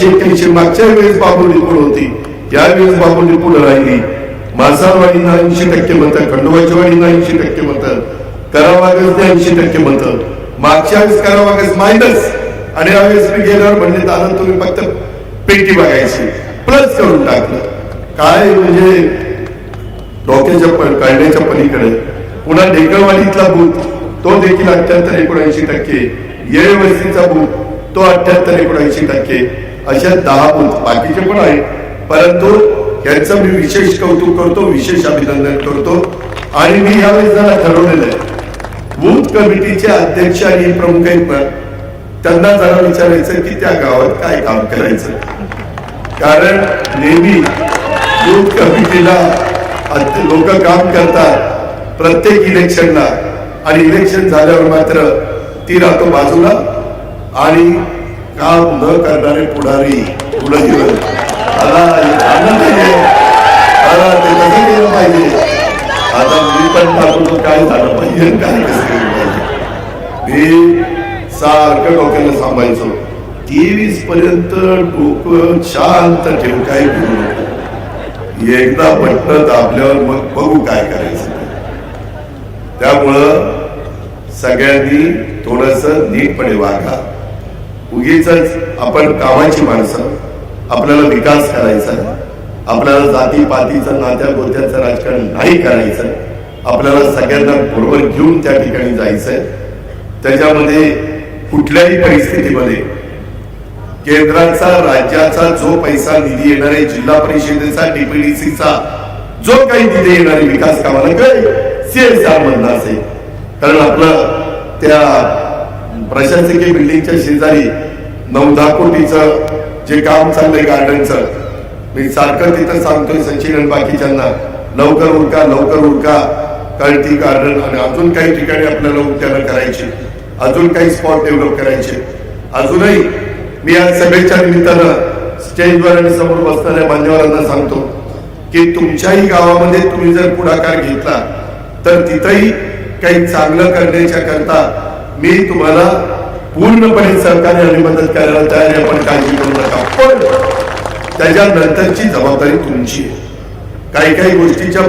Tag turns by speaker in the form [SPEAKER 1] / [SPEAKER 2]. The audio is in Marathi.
[SPEAKER 1] शेतकरीची मागच्या वेळेस बाबुर्डी पुढे होती. यावेळेस वेळेस पुढे राहिली. मासारवाडीनं ऐंशी टक्के म्हणतात खंडोबाची वाडीनं ऐंशी टक्के म्हणतात करावागज ऐंशी टक्के म्हणतात. मागच्या वेळेस करावागस मायनस आणि यावेळेस मी गेल्यावर म्हणजे दादा तुम्ही फक्त पेटी बघायची. प्लस करून टाकलं. काय म्हणजे डोक्याच्या प- कळण्याच्या पलीकडे. पुन्हा ढेकळवाडीतला बूथ तो देखील अत्यंत एकोणऐंशी टक्के. येळवस्तीचा बूथ तो अठ्याहत्तर एकोणऐंशी टक्के अशा दहा बूथ बाकीचे पण आहेत. परंतु यांचं मी विशेष कौतुक करतो विशेष अभिनंदन करतो. आणि मी यावेळेस जरा ठरवलेलं आहे. बूथ कमिटीचे अध्यक्ष आणि प्रमुख आहेत ना त्यांना जरा विचारायचं की त्या गावात काय काम करायचं. कारण नेहमी बूथ कमिटीला लोक काम करतात प्रत्येक इलेक्शनला. आणि इलेक्शन झाल्यावर मात्र ती राहतो बाजूला. आणि काम न करणारे पुढारी पुढे गेलं मला आनंद मला ते कसं केलं पाहिजे. आता मी पण दाखवतो काय झालं पाहिजे काय कसं केलं पाहिजे. मी सारखं डोक्याला सांभाळायचो. तेवीस पर्यंत डोकं शांत ठेव काय करू नको. एकदा तर आपल्यावर मग बघू काय करायचं. त्यामुळं सगळ्यांनी थोडस नीटपणे वागा. उगीच आपण कामाची माणसं आपल्याला विकास करायचा आपल्याला जाती पातीचं नात्या गोत्याचं राजकारण नाही करायचं आपल्याला सगळ्यांना बरोबर घेऊन त्या ठिकाणी जायचंय. त्याच्यामध्ये कुठल्याही परिस्थितीमध्ये केंद्राचा राज्याचा जो पैसा निधी येणार आहे जिल्हा परिषदेचा डीपीडीसीचा जो काही निधी येणार आहे विकास कामाला काय सीएसआर म्हणणार असेल. कारण आपलं त्या प्रशासकीय बिल्डिंगच्या शेजारी नऊ दहा कोटीचं जे काम चाललंय गार्डनचं मी सारखं तिथं सांगतोय सचिन आणि बाकीच्यांना लवकर उरका लवकर उरका कळती गार्डन आणि अजून काही ठिकाणी आपल्याला उद्यानं करायचे अजून काही स्पॉट डेव्हलप करायचे. अजूनही मी आज सभेच्या निमित्तानं स्टेजवर आणि समोर बसणाऱ्या मान्यवरांना सांगतो की तुमच्याही गावामध्ये तुम्ही जर पुढाकार घेतला तर तिथंही काही चांगलं करण्याच्या करता मी तुम्हाला पूर्णपणे सहकार्य आणि मदत करायला तयार आहे पण काळजी करू नका. पण त्याच्यानंतरची जबाबदारी तुमची आहे. काही काही गोष्टीच्या